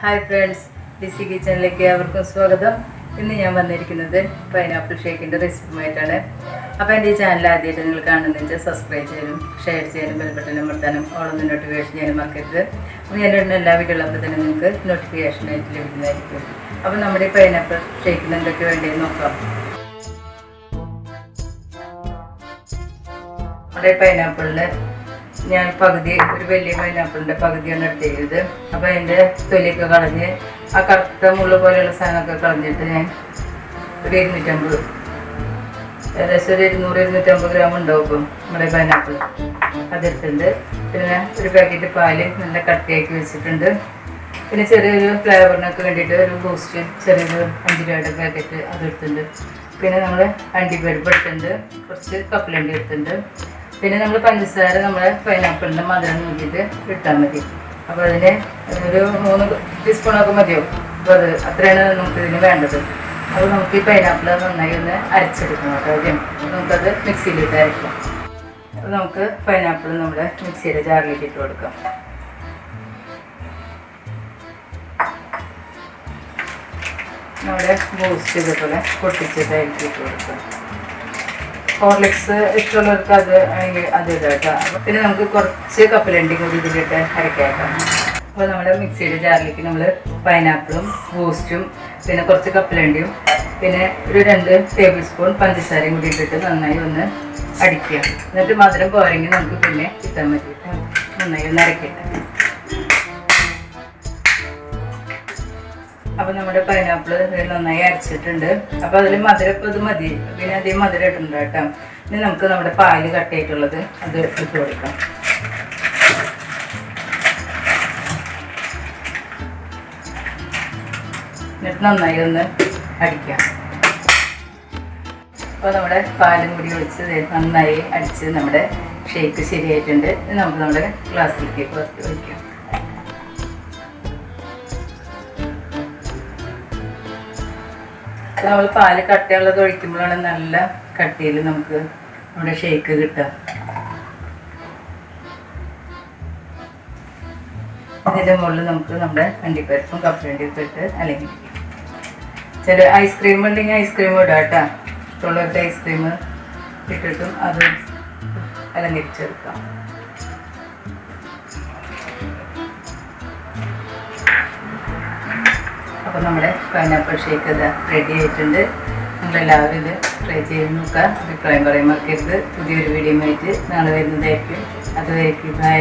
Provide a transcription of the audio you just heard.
Hi friends DC കിച്ചണിലേക്ക് അവർക്കും സ്വാഗതം. ഇന്ന് ഞാൻ വന്നിരിക്കുന്നത് പൈനാപ്പിൾ ഷേക്കിന്റെ റെസിപ്പിയുമായിട്ടാണ്. അപ്പോൾ എന്റെ ഈ ചാനൽ ആദ്യമായിട്ട് നിങ്ങൾ കാണുന്നതെന്ന് സബ്സ്ക്രൈബ് ചെയ്യാനും ഷെയർ ചെയ്യാനും ബെൽബട്ടൺ അമർത്താനും ഓളൊന്ന് നോട്ടിഫിക്കേഷൻ ചെയ്യാനും മറക്കരുത്. അപ്പോൾ ഞാൻ ഇടുന്ന എല്ലാ വീഡിയോകളൊക്കെ തന്നെ നിങ്ങൾക്ക് നോട്ടിഫിക്കേഷനായിട്ട് ലഭിക്കുന്നതായിരിക്കും. അപ്പോൾ നമ്മുടെ ഈ പൈനാപ്പിൾ ഷേക്കിന് എന്തൊക്കെ വേണ്ടിയെന്ന് നോക്കാം. നമ്മുടെ പൈനാപ്പിളിൽ ഞാൻ പകുതി ഒരു വലിയ പൈനാപ്പിളിന്റെ പകുതിയാണ് എടുത്തിരിക്കുന്നത്. അപ്പോൾ അതിന്റെ തൊലിയൊക്കെ കളഞ്ഞ് ആ കറുത്ത മുള്ള പോലെയുള്ള സാധനമൊക്കെ കളഞ്ഞിട്ട് ഞാൻ ഒരു ഇരുന്നൂറ്റമ്പത് ഏകദേശം ഒരു ഇരുന്നൂറ് ഇരുന്നൂറ്റമ്പത് ഗ്രാം ഉണ്ടാവും ഇപ്പം നമ്മുടെ പൈനാപ്പിൾ അതെടുത്തിട്ടുണ്ട്. പിന്നെ ഒരു പാക്കറ്റ് പാൽ നല്ല കട്ടിയാക്കി വെച്ചിട്ടുണ്ട്. പിന്നെ ചെറിയൊരു ഫ്ലേവറിനൊക്കെ വേണ്ടിയിട്ട് ഒരു ബൂസ്റ്റ് ചെറിയൊരു അഞ്ച് രൂപയുടെ പാക്കറ്റ് അതെടുത്തിട്ടുണ്ട് പിന്നെ നമ്മൾ അണ്ടിപ്പരിപ്പ് എടുത്തിട്ടുണ്ട്. കുറച്ച് കപ്പലണ്ടി എടുത്തിട്ടുണ്ട്. പിന്നെ നമ്മൾ പഞ്ചസാര നമ്മുടെ പൈനാപ്പിളിന്റെ മധുരം നോക്കിയിട്ട് ഇട്ടാൽ മതി. അപ്പോൾ അതിന് ഒരു മൂന്ന് ടീസ്പൂണൊക്കെ മതിയാവും. അപ്പോൾ അത് അത്രയാണ് നമുക്ക് ഇതിന് വേണ്ടത്. അപ്പോൾ നമുക്ക് ഈ പൈനാപ്പിൾ നന്നായി ഒന്ന് അരച്ചെടുക്കണം കേട്ടോ ആദ്യം നമുക്കത് മിക്സിയിലിട്ട് അരക്കാം. അപ്പോൾ നമുക്ക് പൈനാപ്പിൾ നമ്മുടെ മിക്സിയുടെ ജാറിലേക്ക് ഇട്ട് കൊടുക്കാം. നമ്മുടെ ബൂസ്റ്റ് ഇതുപോലെ പൊട്ടിച്ചിട്ട് ഇട്ട് കൊടുക്കാം. ഹോർലിക്സ് ഇഷ്ടമുള്ളവർക്ക് അത് അത് ഇതാക്കാം പിന്നെ നമുക്ക് കുറച്ച് കപ്പലണ്ടി കൂടി ഇതിലിട്ട് അരക്കാക്കാം അപ്പോൾ നമ്മുടെ മിക്സിയുടെ ജാറിലേക്ക് നമ്മൾ പൈനാപ്പിളും ബൂസ്റ്റും പിന്നെ കുറച്ച് കപ്പലണ്ടിയും പിന്നെ ഒരു രണ്ട് ടേബിൾ സ്പൂൺ പഞ്ചസാരയും കൂടി ഇട്ടിട്ട് നന്നായി ഒന്ന് അടിക്കുക. എന്നിട്ട് മധുരം പോരെങ്കിൽ നമുക്ക് പിന്നെ കിട്ടാൻ പറ്റിയിട്ട് നന്നായി ഒന്ന് അരക്കട്ടെ അപ്പൊ നമ്മുടെ പൈനാപ്പിൾ നന്നായി അരച്ചിട്ടുണ്ട്. അപ്പൊ അതിൽ മധുരം ഇപ്പൊ ഇത് മതി. പിന്നെ അധികം മധുരം ഇട്ടുണ്ട് കേട്ടോ. ഇനി നമുക്ക് നമ്മുടെ പാൽ കട്ടയായിട്ടുള്ളത് അത് ഇട്ട് കൊടുക്കാം. എന്നിട്ട് നന്നായി ഒന്ന് അടിക്കാം. അപ്പോൾ നമ്മുടെ പാലും കൂടി ഒഴിച്ച് നന്നായി അടിച്ച് നമ്മുടെ ഷേക്ക് ശരിയായിട്ടുണ്ട്. നമുക്ക് നമ്മുടെ ഗ്ലാസ്സിലേക്ക് കുറച്ച് നമ്മൾ പാൽ കട്ടയുള്ളത് ഒഴിക്കുമ്പോഴാണ് നല്ല കട്ടിയിൽ നമുക്ക് നമ്മുടെ ഷേക്ക് കിട്ടുക. ഇതിന്റെ മുകളിൽ നമുക്ക് നമ്മുടെ അണ്ടിപ്പരിപ്പും കപ്പലണ്ടിയും ഒക്കെ ഇട്ട് അല്ലെങ്കിൽ ചില ഐസ്ക്രീം ഉണ്ടെങ്കിൽ ഐസ്ക്രീം ഇടാം കേട്ടോ. ഇഷ്ടമുള്ളവരുടെ ഐസ്ക്രീം ഇട്ടിട്ടും അത് അലങ്കരിച്ചെടുക്കാം. അപ്പോൾ നമ്മുടെ പൈനാപ്പിൾ ഷേക്ക് ഇത് റെഡി ആയിട്ടുണ്ട്. നിങ്ങളെല്ലാവരും ഇത് ട്രൈ ചെയ്ത് നോക്കുക. അഭിപ്രായം പറയാൻ മറക്കരുത്. പുതിയൊരു വീഡിയോ ആയിട്ട് നാളെ വരുന്നതായിരിക്കും. അതുവരെ ബൈ